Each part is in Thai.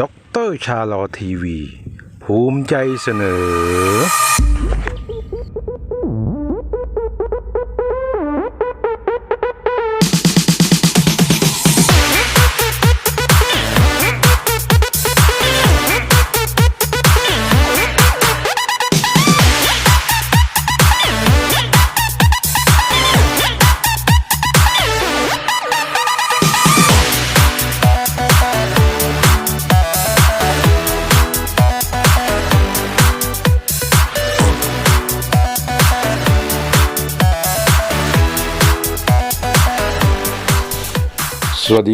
ด็อกเตอร์ชาลอทีวี ภูมิใจเสนอ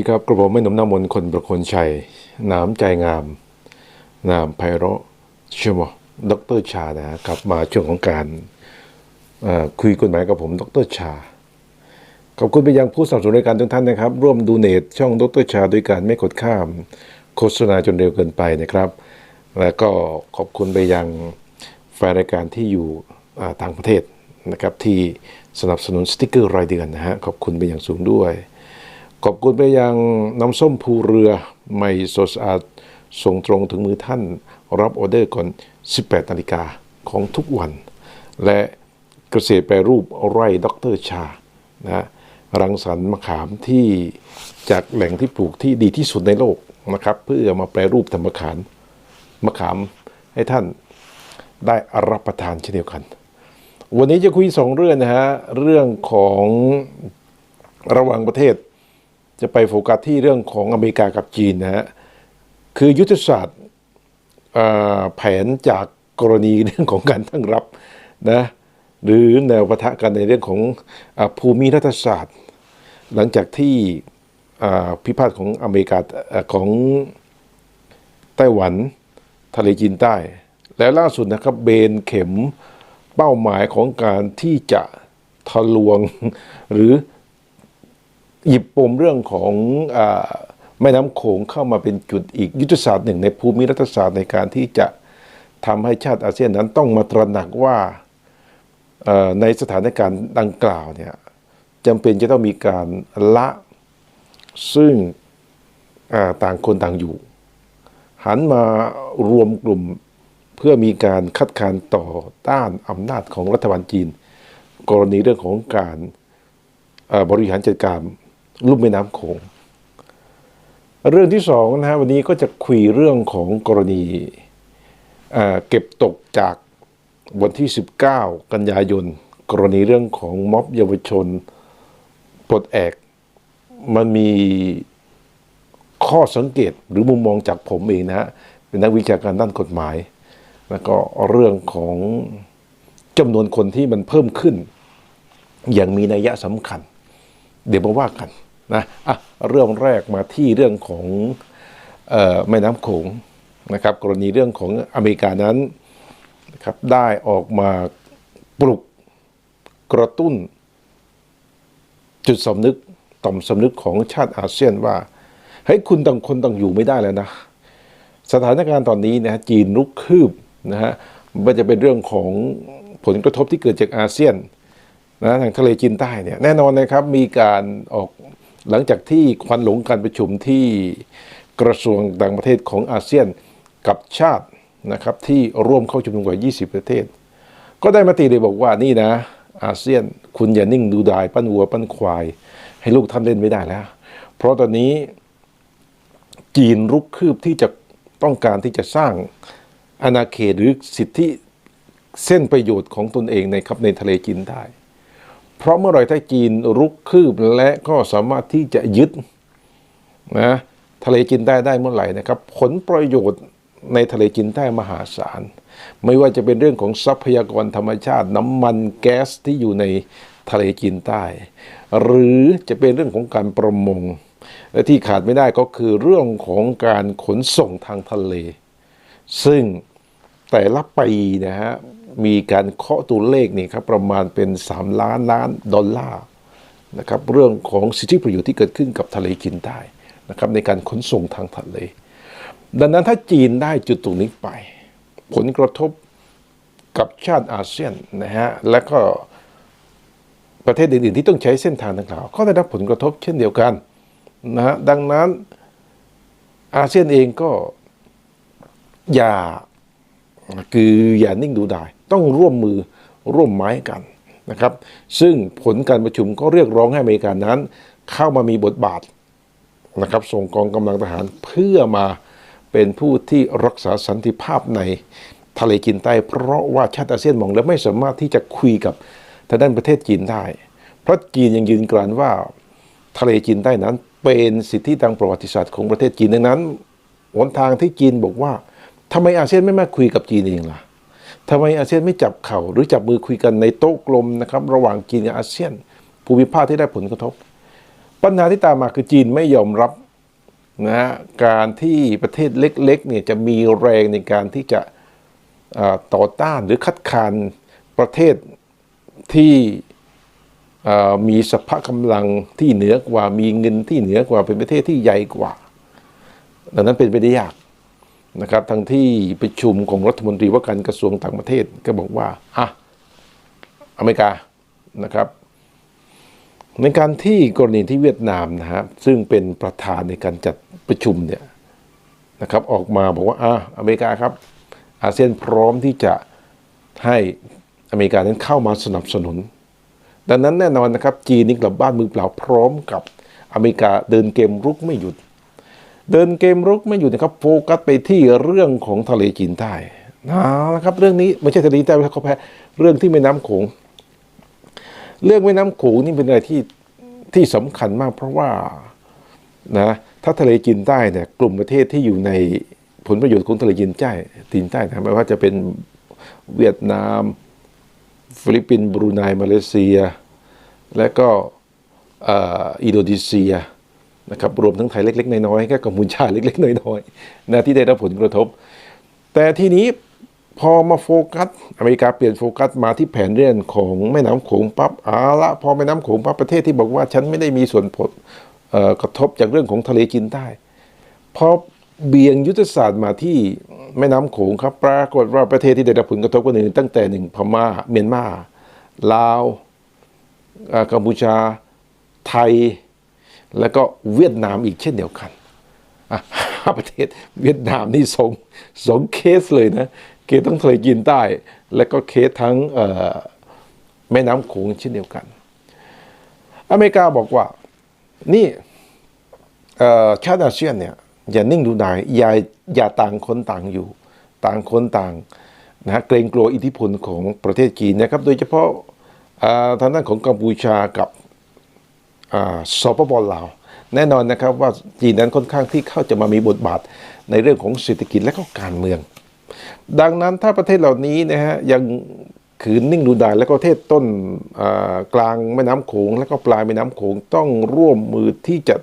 ดีครับกระผมไม่หนุ่มน้ำมนคนประคนชัย น้ำใจงาม นามไพเราะเชื่อมดรชานะกลับมาช่วงของการคุยกฎหมายกับผมดรชา ขอบคุณไปยังผู้สนับสนุนรายการทุกท่านนะครับ ร่วมดูเนตช่องดรชาด้วยการไม่กดข้าม โฆษณาจนเร็วเกินไปนะครับ แล้วก็ขอบคุณไปยังแฟนรายการที่อยู่อ่าต่างประเทศนะครับที่สนับสนุนสติกเกอร์รายเดือนนะฮะขอบคุณไปอย่างสูงด้วย ขอบคุณไปยังน้ำส้มภูเรือใหม่สดสะอาดส่งตรงถึงมือท่าน รับออเดอร์ก่อน 18นาฬิกาของทุกวัน และเกษตรแปรรูปไร่ด็อกเตอร์ชานะรังสรรค์มะขามที่จากแหล่งที่ปลูกที่ดีที่สุดในโลกนะครับ เพื่อมาแปรรูปทำมะขามมะขามให้ท่านได้รับประทานเช่นเดียวกัน วันนี้จะคุยสองเรื่องนะฮะเรื่องของระหว่างประเทศ จะไปโฟกัสที่เรื่องของอเมริกากับจีนนะฮะคือยุทธศาสตร์แผนจากกรณีเรื่องของการตั้งรับนะหรือแนวปะทะกันในเรื่องของอภูมิรัฐศาสตร์ หลังจากที่พิพาทของอเมริกาอของไต้หวันทะเลจีนใต้ และล่าสุดนะครับเบนเข็มเป้าหมายของการที่จะทะลวงหรือ หยิบปมเรื่องของอแม่น้ำโขงเข้ามาเป็นจุดอีกยุทธศาสตร์หนึ่งในภูมิรัฐศาสตร์ในการที่จะทำให้ชาติอาเซียนนั้นต้องมาตระหนักว่าในสถานการณ์ดังกล่าวเนี่ยจำเป็นจะต้องมีการละซึ่งต่างคนต่างอยู่ หันมารวมกลุ่มเพื่อมีการคัดค้านต่อต้านอำนาจของรัฐบาลจีน กรณีเรื่องของการบริหารจัดการ ลุ่มแม่น้ำโขงเรื่องที่สองนะฮะวันนี้ก็จะคุยเรื่องของกรณีเเก็บตกจากวันที่ 19 กันยายน กรณีเรื่องของม็อบเยาวชนปลดแอก มันมีข้อสังเกตหรือมุมมองจากผมเองนะฮะเป็นนักวิชาการด้านกฎหมาย แล้วก็เรื่องของจำนวนคนที่มันเพิ่มขึ้น อย่างมีนัยยะสำคัญ เดี๋ยวมาว่ากัน นะอะเรื่องแรกมาที่เรื่องของออแม่น้ำโขงนะครับ กรณีเรื่องของอเมริกานั้นนะครับได้ออกมาปลุกกระตุ้น จุดสำนึกต่อมสำนึกของชาติอาเซียนว่าเฮ้ยคุณต่างคนต่างอยู่ไม่ได้แล้วนะ สถานการณ์ตอนนี้นะจีนลุกคืบนะฮะมันจะเป็นเรื่องของผลกระทบที่เกิดจากอาเซียนนะทางทะเลจีนใต้เนี่ยแน่นอนนะครับมีการออก หลังจากที่ควันหลงการประชุมที่กระทรวงต่างประเทศของอาเซียนกับชาตินะครับที่ร่วมเข้าชุมนุมกว่า 20 ประเทศ ก็ได้มติเลยบอกว่านี่นะอาเซียนคุณอย่านิ่งดูดายปั้นวัวปั้นควาย ให้ลูกท่านเล่นไม่ได้แล้ว เพราะตอนนี้จีนรุกคืบที่จะต้องการที่จะสร้างอาณาเขตหรือสิทธิเส้นประโยชน์ของตนเองในครับในทะเลจีนใต้ เพราะเมื่อไรถ้าจีนรุกคืบและก็สามารถที่จะยึดนะทะเลจีนใต้ได้เมื่อไหร่นะครับ ผลประโยชน์ในทะเลจีนใต้มหาศาล ไม่ว่าจะเป็นเรื่องของทรัพยากรธรรมชาติ น้ำมันแก๊สที่อยู่ในทะเลจีนใต้ หรือจะเป็นเรื่องของการประมง และที่ขาดไม่ได้ก็คือเรื่องของการขนส่งทางทะเล ซึ่งแต่ละปีนะฮะ มีการเคาะตัวเลขนี่ครับประมาณเป็น 3 ล้านล้านดอลลาร์นะครับเรื่องของสิทธิประโยชน์ที่เกิดขึ้นกับทะเลจีนใต้นะครับในการขนส่งทางทะเล ดังนั้นถ้าจีนได้จุดตรงนี้ไป ผลกระทบกับชาติอาเซียนนะฮะและก็ประเทศอื่นๆที่ต้องใช้เส้นทางดังกล่าวก็ได้รับผลกระทบเช่นเดียวกันนะฮะดังนั้นอาเซียนเองก็อย่าคืออย่านิ่งดูดาย ต้องร่วมมือร่วมไม้กันนะครับ ซึ่งผลการประชุมก็เรียกร้องให้อเมริกานั้น เข้ามามีบทบาทนะครับส่งกองกำลังทหารเพื่อมาเป็นผู้ที่รักษาสันติภาพในทะเลจีนใต้ เพราะว่าชาติอาเซียนมองแล้วไม่สามารถที่จะคุยกับทางด้านประเทศจีนได้ เพราะจีนยังยืนกรานว่าทะเลจีนใต้นั้น เป็นสิทธิทางประวัติศาสตร์ของประเทศจีนดังนั้นหนทางที่จีนบอกว่าทำไมอาเซียนไม่มาคุยกับจีนเองล่ะ ทำไมอาเซียนไม่จับเข่าหรือจับมือคุยกันในโต๊ะกลมนะครับระหว่างจีนกับอาเซียน ภูมิภาคที่ได้ผลกระทบ ปัญหาที่ตามมาคือจีนไม่ยอมรับนะฮะการที่ประเทศเล็กๆเนี่ยจะมีแรงในการที่จะต่อต้านหรือคัดค้านประเทศที่มีสภาพกำลังที่เหนือกว่ามีเงินที่เหนือกว่าเป็นประเทศที่ใหญ่กว่า ดังนั้นเป็นไปได้ยาก นะครับทั้งที่ประชุมของรัฐมนตรีว่าการกระทรวงต่างประเทศก็บอกว่าอะอเมริกานะครับ ในการที่กรณีที่เวียดนามนะฮะซึ่งเป็นประธานในการจัดประชุมเนี่ยนะครับออกมาบอกว่าอะอเมริกาครับ อาเซียนพร้อมที่จะให้อเมริกานั้นเข้ามาสนับสนุน ดังนั้นแน่นอนนะครับจีนนี่กลับบ้านมือเปล่าพร้อมกับอเมริกาเดินเกมรุกไม่หยุด เดินเกมรุกไม่หยุดนะครับโฟกัสไปที่เรื่องของทะเลจีนใต้นะครับเรื่องนี้ไม่ใช่ทะเลจีนใต้เขาแพ้เรื่องที่แม่น้ำโขงเรื่องแม่น้ำโขงนี่เป็นอะไรที่ที่สำคัญมากเพราะว่านะถ้าทะเลจีนใต้เนี่ยกลุ่มประเทศที่อยู่ในผลประโยชน์ของทะเลจีนใต้จีนใต้นะไม่ว่าจะเป็นเวียดนาม ฟิลิปปินส์บรูไนมาเลเซีย และก็อินโดนีเซีย นะครับรวมทั้งไทยเล็ก ๆ น้อยๆก็กัมพูชาเล็ก ๆ น้อยๆนะที่ได้รับผลกระทบ แต่ทีนี้พอมาโฟกัสอเมริกาเปลี่ยนโฟกัสมาที่แผนเรื่องของแม่น้ำโขงปั๊บอาละพอแม่น้ำโขงปั๊บประเทศที่บอกว่าฉันไม่ได้มีส่วนผลกระทบจากเรื่องของทะเลจีนใต้พอเบี่ยงยุทธศาสตร์มาที่แม่น้ำโขงครับ ปรากฏว่าประเทศที่ได้รับผลกระทบก็หนึ่งตั้งแต่หนึ่งพม่าเมียนมาลาวกัมพูชาไทย แล้วก็เวียดนามอีกเช่นเดียวกันอะห้าประเทศเวียดนามนี่สองสองเคสเลยนะเคสทั้งทะเลจีนใต้ และก็เคสทั้งแม่น้ำโขงเช่นเดียวกัน อเมริกาบอกว่านี่ชาติอาเซียนเนี่ยอย่านิ่งดูดายอย่าอย่าต่างคนต่างอยู่ ต่างคนต่างนะเกรงกลัวอิทธิพลของประเทศจีนนะครับ โดยเฉพาะทางด้านของกัมพูชากับ สปปลาว แน่นอนนะครับว่าจีนนั้นค่อนข้างที่เข้าจะมามีบทบาทในเรื่องของเศรษฐกิจและก็การเมือง ดังนั้นถ้าประเทศเหล่านี้นะฮะยังขืนนิ่งดูดายและก็ประเทศต้นกลางแม่น้ำโขงและก็ปลายแม่น้ำโขงต้องร่วมมือที่จะ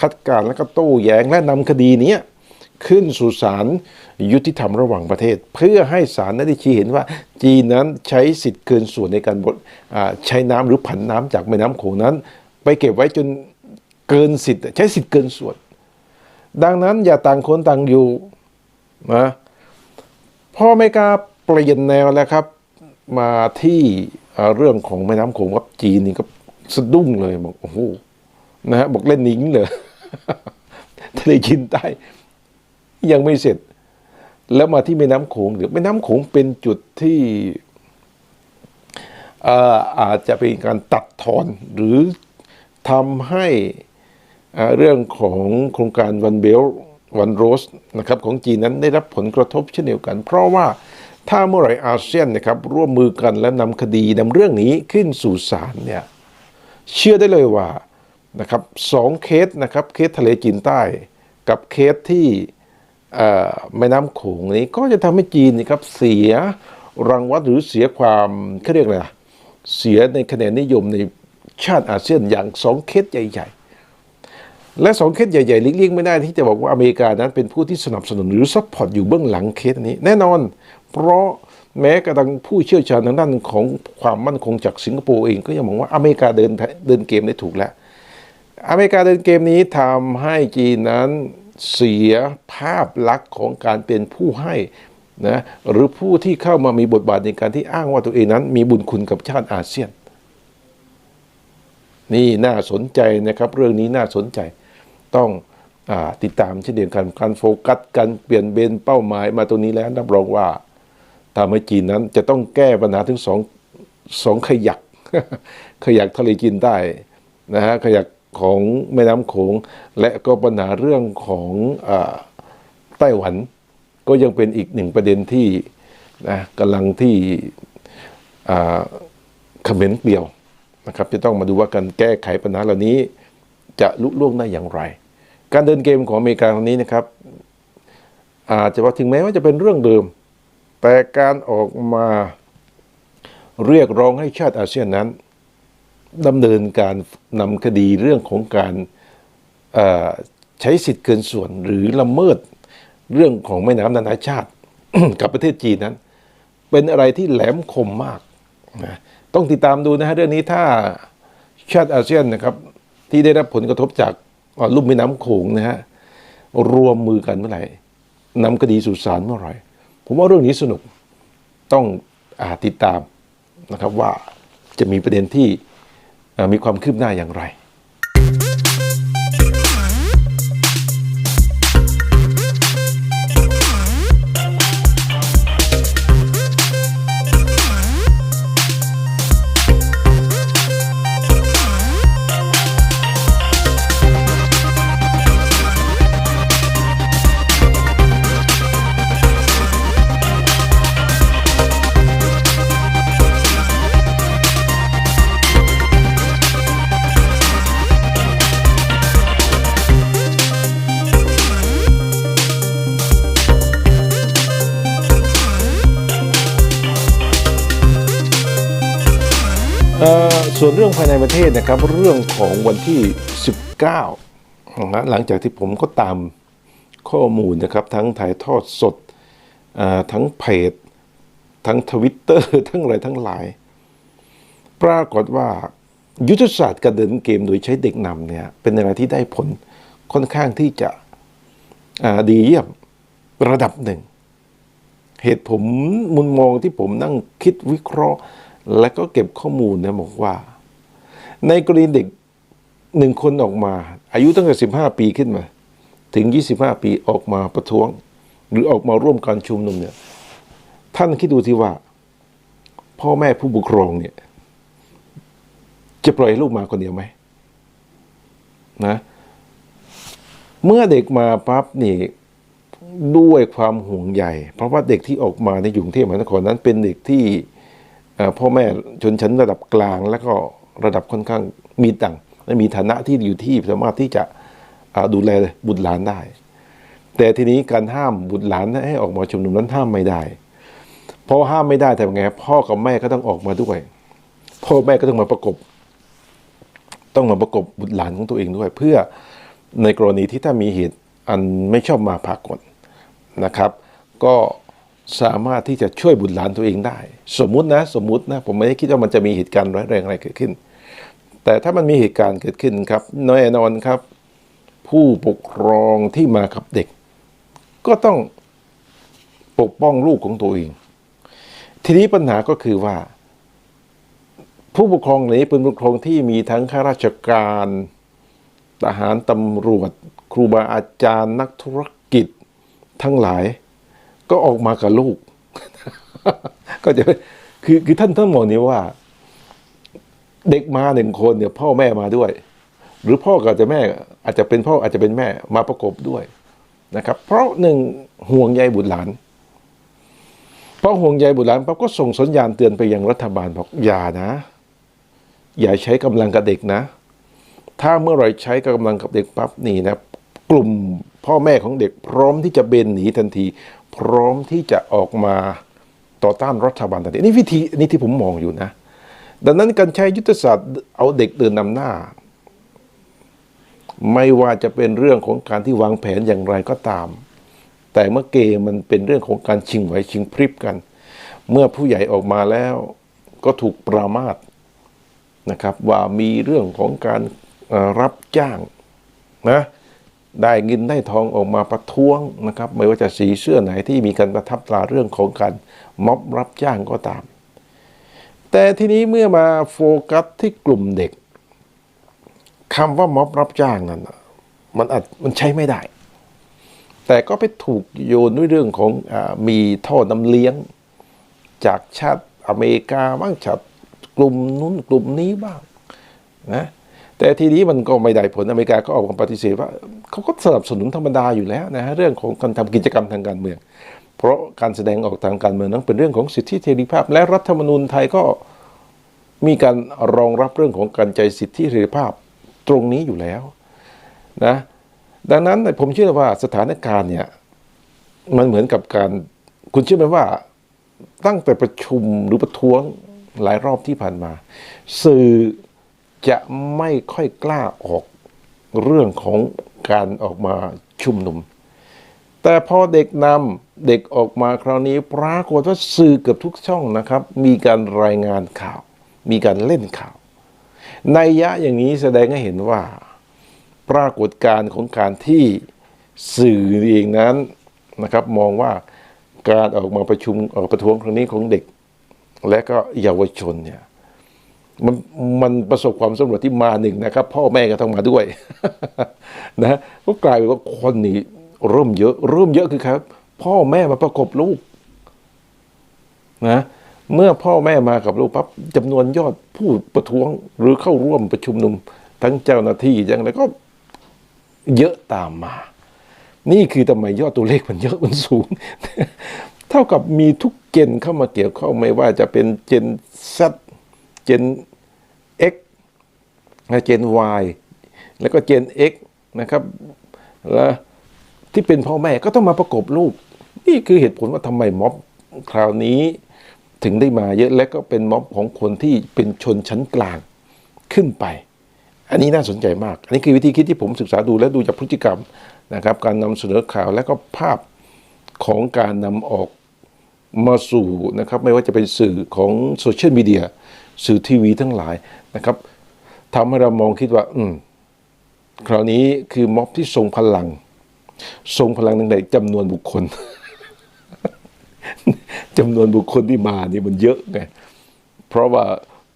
คัดการและก็โต้แย้งและนำคดีนี้ขึ้นสู่ศาลยุติธรรมระหว่างประเทศ เพื่อให้ศาลได้ชี้เห็นว่า จีนนั้นใช้สิทธิ์เกินส่วนในการบดใช้น้ำหรือผันน้ำจากแม่น้ำโขงนั้น ไปเก็บไว้จนเกินสิทธิ์ใช้สิทธิ์เกินส่วน ดังนั้นอย่าต่างคนต่างอยู่นะพ่อไม่กล้าเปลี่ยนแนวแล้วครับ มาที่เรื่องของแม่น้ำโขงกับจีนนี่ก็สะดุ้งเลยบอกโอ้โหนะฮะบอกเล่นนิ้งเลยทะเลจีนใต้ยังไม่เสร็จ แล้วมาที่แม่น้ำโขงหรือแม่น้ำโขงเป็นจุดที่อ่ออาจจะเป็นการตัดทอนหรือ ทำให้เรื่องของโครงการวันเบลวันโรสนะครับของจีนนั้นได้รับผลกระทบเช่นเดียวกัน เพราะว่าถ้าเมื่อไหร่อาเซียนนะครับร่วมมือกันและนำคดีนำเรื่องนี้ขึ้นสู่ศาลเนี่ยเชื่อได้เลยว่านะครับสองเคสนะครับเคสทะเลจีนใต้ กับเคสที่แม่น้ำโขงนี้ก็จะทำให้จีนนะครับเสียรางวัลหรือเสียความเขาเรียกอะไรนะเสียในคะแนนนิยมใน ชาติอาเซียนอย่างสองเคสใหญ่ ๆ และสองเคสใหญ่ๆเลี่ยงไม่ได้ที่จะบอกว่าอเมริกานั้นเป็นผู้ที่สนับสนุนหรือซัพพอร์ตอยู่เบื้องหลังเคสนี้ แน่นอน เพราะแม้กระทั่งผู้เชี่ยวชาญทางด้านของความมั่นคงจากสิงคโปร์เองก็ยังมองว่าอเมริกาเดินเดินเกมได้ถูกแล้ว อเมริกาเดินเกมนี้ทำให้จีนนั้นเสียภาพลักษณ์ของการเป็นผู้ให้นะหรือผู้ที่เข้ามามีบทบาทในการที่อ้างว่าตัวเองนั้น มีบุญคุณกับชาติอาเซียน นี่น่าสนใจนะครับ เรื่องนี้น่าสนใจต้องอติดตามเช่นเดียวกันการโฟกัสการเปลี่ยนเบนเป้าหมายมาตรงนี้แล้วรับรองว่าทำให้จีนนั้นจะต้องแก้ปัญหาถึงสองสองขยัก ขยักทะเลจีนใต้นะฮะขยักของแม่น้ำโขงและก็ปัญหาเรื่องของอไต้หวัน ก็ยังเป็นอีกหนึ่งประเด็นที่นะกำลังที่อ่าเขมรเปลี่ยว นะครับจะต้องมาดูว่าการแก้ไขปัญหาเหล่านี้จะลุล่วงได้อย่างไร การเดินเกมของอเมริกาครั้งนี้นะครับ อาจจะว่าถึงแม้ว่าจะเป็นเรื่องเดิม แต่การออกมาเรียกร้องให้ชาติอาเซียนนั้นดำเนินการนำคดีเรื่องของการใช้สิทธิ์เกินส่วนหรือละเมิดเรื่องของแม่น้ำนานาชาติกับประเทศจีนนั้น เป็นอะไรที่แหลมคมมากนะ ต้องติดตามดูนะฮะเรื่องนี้ถ้าชาติอาเซียนนะครับ ที่ได้รับผลกระทบจากลุ่มแม่น้ำโขงนะฮะรวมมือกันเมื่อไหร่นำคดีสู่ศาลเมื่อไหร่ผมว่าเรื่องนี้สนุกต้องอาติดตามนะครับว่าจะมีประเด็นที่มีความคืบหน้าอย่างไร ส่วนเรื่องภายในประเทศนะครับเรื่องของวันที่ 19นะฮะหลังจากที่ผมก็ตามข้อมูลนะครับ ทั้งถ่ายทอดสดทั้งเพจ ทั้งทวิตเตอร์ทั้งอะไรทั้งหลาย ปรากฏว่ายุทธศาสตร์การเดินเกมโดยใช้เด็กนำเนี่ยเป็นอะไรที่ได้ผลค่อนข้างที่จะดีเยี่ยมระดับหนึ่ง เหตุผมมุมมองที่ผมนั่งคิดวิเคราะห์ และก็เก็บข้อมูลนะบอกว่า ในกรณีเด็กหนึ่งคนออกมา อายุตั้งแต่สิบห้าปีขึ้นมา ถึงยี่สิบห้าปีออกมาประท้วง หรือออกมาร่วมการชุมนุมเนี่ยท่านคิดดูที่ว่า พ่อแม่ผู้ปกครองเนี่ย จะปล่อยลูกมาคนเดียวไหมนะ เมื่อเด็กมาปั๊บนี่ด้วยความห่วงใยเพราะว่าเด็กที่ออกมาในอยู่กรุงเทพมหานครนั้นเป็นเด็กที่ พ่อแม่ชนชั้นระดับกลาง แล้วก็ระดับค่อนข้างมีตังค์และมีฐานะที่อยู่ที่สามารถที่จะดูแลบุตรหลานได้ แต่ทีนี้การห้ามบุตรหลานให้ออกมาชุมนุมนั้นห้ามไม่ได้พอห้ามไม่ได้แต่ไงพ่อกับแม่ก็ต้องออกมาด้วย พ่อแม่ก็ต้องมาประกบ ต้องมาประกบบุตรหลานของตัวเองด้วย เพื่อในกรณีที่ถ้ามีเหตุอันไม่ชอบมาพากลนะครับ ก็ สามารถที่จะช่วยบุตรหลานตัวเองได้ สมมุตินะสมมุตินะผมไม่ได้คิดว่ามันจะมีเหตุการณ์ร้ายแรงอะไรเกิดขึ้น แต่ถ้ามันมีเหตุการณ์เกิดขึ้นครับแน่นอนครับ ผู้ปกครองที่มากับเด็ก ก็ต้องปกป้องลูกของตัวเอง ทีนี้ปัญหาก็คือว่า ผู้ปกครองเหนี้เป็นผู้ปกครองที่มีทั้งข้าราชการทหารตำรวจ ครูบาอาจารย์นักธุรกิจทั้งหลาย ก็ออกมากับลูก ก็จะคือคือท่านท่านมองนี้ว่า เด็กมาหนึ่งคนเนี่ย พ่อแม่มาด้วย หรือพ่อกับจะแม่ อาจจะเป็นพ่ออาจจะเป็นแม่มาประกบด้วยนะครับ เพราะหนึ่งห่วงใยบุตรหลานเพราะห่วงใยบุตรหลานปั๊บก็ส่งสัญญาณเตือนไปยังรัฐบาลบอกอย่านะ อย่าใช้กำลังกับเด็กนะ ถ้าเมื่อไรใช้กำลังกับเด็กปั๊บนี่นะกลุ่มพ่อแม่ของเด็กพร้อมที่จะเบนหนีทันที พร้อมที่จะออกมาต่อต้านรัฐบาลทันทีนี่วิธีนี่ที่ผมมองอยู่นะ ดังนั้นการใช้ยุทธศาสตร์เอาเด็กเดินนำหน้า ไม่ว่าจะเป็นเรื่องของการที่วางแผนอย่างไรก็ตาม แต่เมื่อเกมมันเป็นเรื่องของการชิงไหวชิงพริบกัน เมื่อผู้ใหญ่ออกมาแล้วก็ถูกปรามาสนะครับว่ามีเรื่องของการรับจ้างนะ ได้เงินได้ทองออกมาประท้วงนะครับ ไม่ว่าจะสีเสื้อไหนที่มีการประทับตราเรื่องของการม็อบรับจ้างก็ตาม แต่ทีนี้เมื่อมาโฟกัสที่กลุ่มเด็กคำว่าม็อบรับจ้างนั้นมันอาจมันใช้ไม่ได้ แต่ก็ไปถูกโยนด้วยเรื่องของอมีท่อน้ำเลี้ยง จากชาติอเมริกาบ้างจากกลุ่มนู้นกลุ่มนี้บ้างนะ แต่ทีนี้มันก็ไม่ได้ผลอเมริกาก็ออกมาปฏิเสธว่าเขาก็สนับสนุนธรรมดาอยู่แล้วนะฮะเรื่องของการทำกิจกรรมทางการเมือง เพราะการแสดงออกทางการเมืองนั้นเป็นเรื่องของสิทธิเสรีภาพ และรัฐธรรมนูญไทยก็มีการรองรับเรื่องของการใจสิทธิเสรีภาพตรงนี้อยู่แล้วนะดังนั้นผมเชื่อว่าสถานการณ์เนี่ยมันเหมือนกับการคุณเชื่อไหมว่าตั้งแต่ประชุมหรือประท้วงหลายรอบที่ผ่านมา สื่อ จะไม่ค่อยกล้าออกเรื่องของการออกมาชุมนุม แต่พอเด็กนำเด็กออกมาคราวนี้ปรากฏว่าสื่อเกือบทุกช่องนะครับ มีการรายงานข่าว มีการเล่นข่าว ในยะอย่างนี้แสดงให้เห็นว่า ปรากฏการณ์ของการที่สื่อเองนั้นนะครับ มองว่าการออกมาประชุมออกประท้วงครั้งนี้ของเด็ก และก็เยาวชนเนี่ย มันมันประสบความสำเร็จที่มาหนึ่งนะครับ พ่อแม่ก็ต้องมาด้วยนะก็กลายเป็นว่าคนนี้เริ่มเยอะ เริ่มเยอะคือครับ พ่อแม่มาประกบลูกนะเมื่อพ่อแม่มากับลูกปั๊บจำนวนยอดผู้ประท้วงหรือเข้าร่วมประชุมนุม ทั้งเจ้าหน้าที่อย่างไรก็เยอะตามมา นี่คือทำไมยอดตัวเลขมันเยอะมันสูง เท่ากับมีทุกเจนเข้ามาเกี่ยวข้องไม่ว่าจะเป็นเจน Z เจน X และเจน Y แล้วก็เจน X นะครับ แล้วที่เป็นพ่อแม่ก็ต้องมาประกบลูก นี่คือเหตุผลว่าทำไมม็อบคราวนี้ถึงได้มาเยอะและก็เป็นม็อบของคนที่เป็นชนชั้นกลางขึ้นไป อันนี้น่าสนใจมาก อันนี้คือวิธีคิดที่ผมศึกษาดูและดูจากพฤติกรรมนะครับ การนำเสนอข่าวและก็ภาพของการนำออกมาสู่นะครับ ไม่ว่าจะเป็นสื่อของโซเชียลมีเดีย สื่อทีวีทั้งหลายนะครับทำให้เรามองคิดว่า อืมคราวนี้คือม็อบที่ทรงพลัง ทรงพลังในจำนวนบุคคลจำนวนบุคคลที่มานี่มันเยอะไงเพราะว่า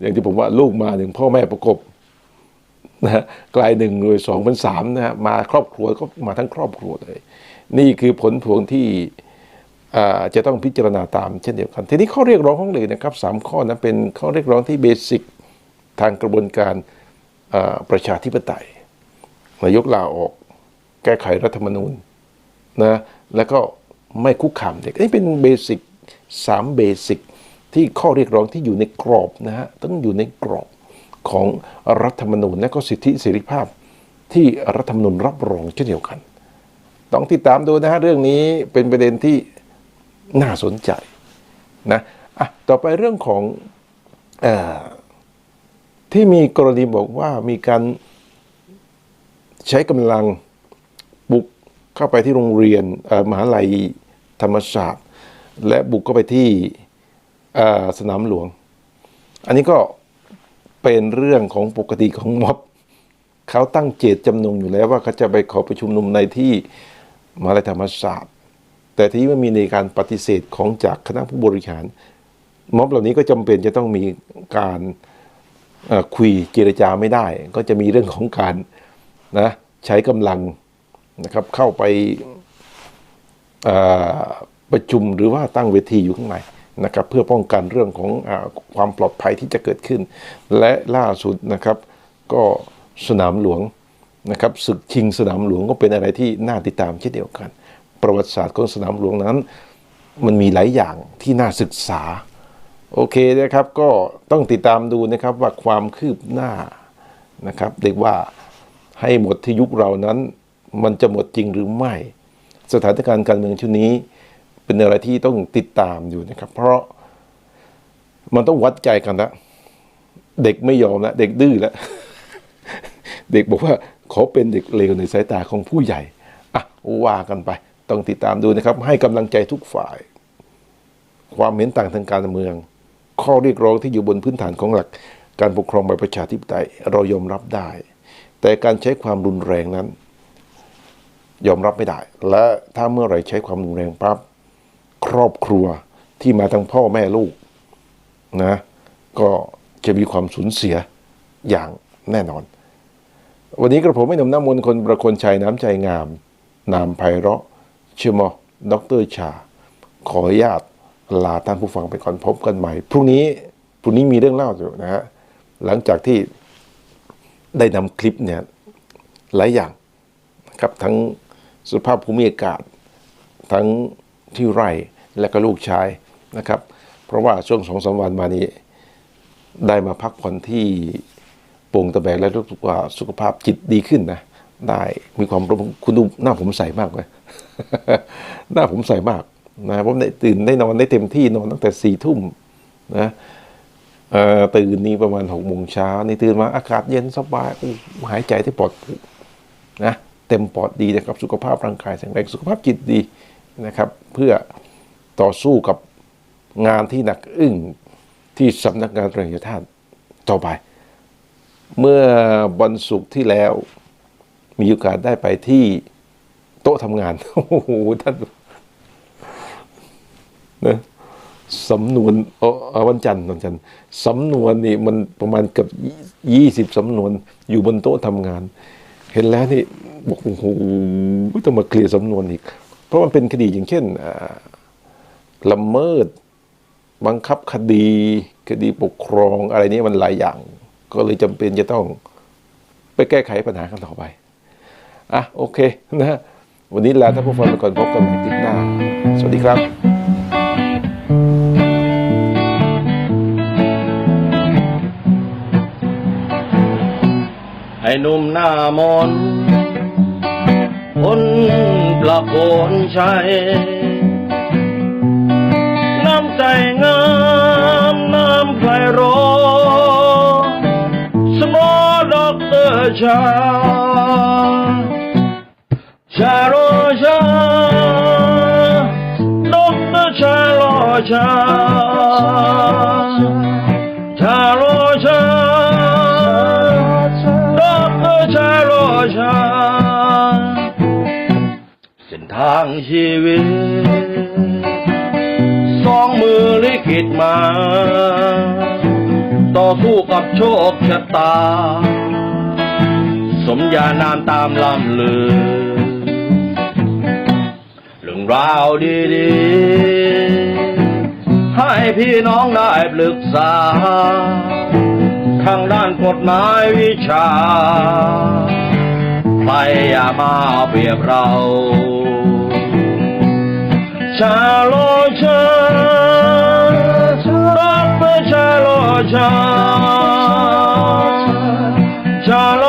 อย่างที่ผมว่าลูกมาหนึ่งพ่อแม่ประกบนะฮะกลายหนึ่งเลยสองเป็นสามนะฮะมาครอบครัวก็มาทั้งครอบครัวเลย นี่คือผลพวงที่ จะต้องพิจารณาตามเช่นเดียวกัน ทีนี้ข้อเรียกร้องของเด็กนะครับสามข้อนั้นเป็นข้อเรียกร้องที่เบสิกทางกระบวนการประชาธิปไตยนายกลาออกแก้ไขรัฐธรรมนูญนะแล้วก็ไม่คุกคามเด็กนี่เป็นเบสิกสามเบสิกที่ข้อเรียกร้องที่อยู่ในกรอบนะฮะต้องอยู่ในกรอบของรัฐธรรมนูญและก็สิทธิเสรีภาพที่รัฐธรรมนูญรับรองเช่นเดียวกัน ต้องติดตามดูนะฮะเรื่องนี้เป็นประเด็นที่ น่าสนใจนะอะต่อไปเรื่องของอที่มีกรณีบอกว่ามีการใช้กำลังบุกเข้าไปที่โรงเรียนมหาลัยธรรมศาสตร์ และบุกเข้าไปที่สนามหลวง อันนี้ก็เป็นเรื่องของปกติของม็อบเขาตั้งเจตจำนงอยู่แล้วว่าเขาจะไปขอประชุมนุมในที่มหาลัยธรรมศาสตร์ แต่ที่มันมีในการปฏิเสธของจากคณะผู้บริหาร ม็อบเหล่านี้ก็จำเป็นจะต้องมีการคุยเจรจาไม่ได้ ก็จะมีเรื่องของการนะใช้กำลังนะครับเข้าไปประชุมหรือว่าตั้งเวทีอยู่ข้างในนะครับเพื่อป้องกันเรื่องของอความปลอดภัยที่จะเกิดขึ้น และล่าสุดนะครับก็สนามหลวงนะครับศึกชิงสนามหลวงก็เป็นอะไรที่น่าติดตามเช่นเดียวกัน ประวัติศาสตร์ของสนามหลวงนั้น มันมีหลายอย่างที่น่าศึกษา โอเคนะครับก็ต้องติดตามดูนะครับว่าความคืบหน้านะครับเรียกว่าให้หมดที่ยุคเรานั้น มันจะหมดจริงหรือไม่ สถานการณ์การเมืองช่วงนี้ เป็นอะไรที่ต้องติดตามอยู่นะครับ เพราะมันต้องวัดใจกันละเด็กไม่ยอมละเด็กดื้อล้วเด็กบอกว่าขอเป็นเด็กเลวในสายตาของผู้ใหญ่ อะว่ากันไป ต้องติดตามดูนะครับ ให้กำลังใจทุกฝ่าย ความเห็นต่างทางการเมือง ข้อเรียกร้องที่อยู่บนพื้นฐานของหลัก การปกครองแบบประชาธิปไตยเรายอมรับได้ แต่การใช้ความรุนแรงนั้น ยอมรับไม่ได้ และถ้าเมื่อไหร่ใช้ความรุนแรงปั๊บครอบครัวที่มาทั้งพ่อแม่ลูกนะก็จะมีความสูญเสียอย่างแน่นอน วันนี้กระผมไม่นำน้ำมนต์คนประคนชัยน้ำใจงาม นามไพเราะ ชื่อมอดรชา ขออนุญาตลาท่านผู้ฟังไปก่อนพบกันใหม่ พรุ่งนี้พรุ่งนี้มีเรื่องเล่าอยู่นะฮะหลังจากที่ได้นำคลิปเนี่ยหลายอย่างนะครับทั้งสภาพภูมิอากาศ ทั้งที่ไร่และก็ลูกชายนะครับ เพราะว่าช่วงสองสามวันมานี้ ได้มาพักผ่อนที่โป่งตะแบกและรู้สึกว่าสุขภาพจิตดีขึ้นนะ ได้มีความรู้คุณดูหน้าผมใสมากเลย หน้าผมใสมากนะผมได้ตื่นได้นอนได้เต็มที่นอนตั้งแต่สี่ทุ่มนะตื่นนี่ประมาณหกโมงเช้านี่ตื่นมาอากาศเย็นสบายอู้หายใจที่ปลอดนะเต็มปอดดีนะครับสุขภาพร่างกายแข็งแรงสุขภาพจิตดีนะครับ เพื่อต่อสู้กับงานที่หนักอึ้งที่สำนักงานตรวจแห่าติต่อไป เมื่อวันศุกร์ที่แล้วมีโอกาสได้ไปที่ โต๊ะทำงาน โอ้โหท่านนะสำนวนเออวันจันทร์วันจันทร์สำนวนนี่มันประมาณเกือบยี่สิบสำนวนอยู่บนโต๊ะทำงาน เห็นแล้วนี่บอกโอ้โหต้องมาเคลียร์สำนวนอีก เพราะมันเป็นคดีอย่างเช่นอ่าละเมิด บังคับคดี คดีปกครองอะไรนี้มันหลายอย่าง ก็เลยจำเป็นจะต้องไปแก้ไขปัญหากันต่อไป อะ โอเคนะฮะ วันนี้ลาท่านผู้ฟังไปก่อนพบกันใหม่คลิปหน้า สวัสดีครับไอ้หนุ่มหน้ามนคนประโคนชัย น้ำใจงาม น้ำไพเราะสมอดอกเตอร์ชา ชาโรชาดอกเตอร์ชาโรชาชาโรชาดอกเตอร์ชาโรชาเส้นทางชีวิตสองมือลิขิตมา ต่อสู้กับโชคชะตา สมญานามตามลำเรื่อ ราวดีๆ ให้พี่น้องได้ปรึกษา ทางด้านกฎหมายวิชาใครอย่ามาเปรียบเราชาโลชารักเพื่ชาโลชาชา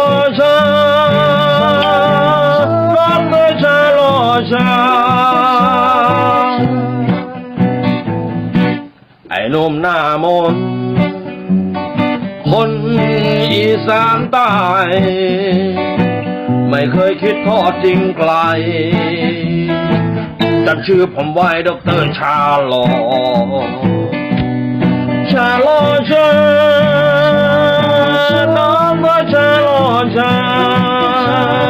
นมหน้ามน คนอีสานตายไม่เคยคิดทอดรงไกลจำชื่อผมไว้ดรชาลอ ชาลอเชาน้องก็ชาลอชา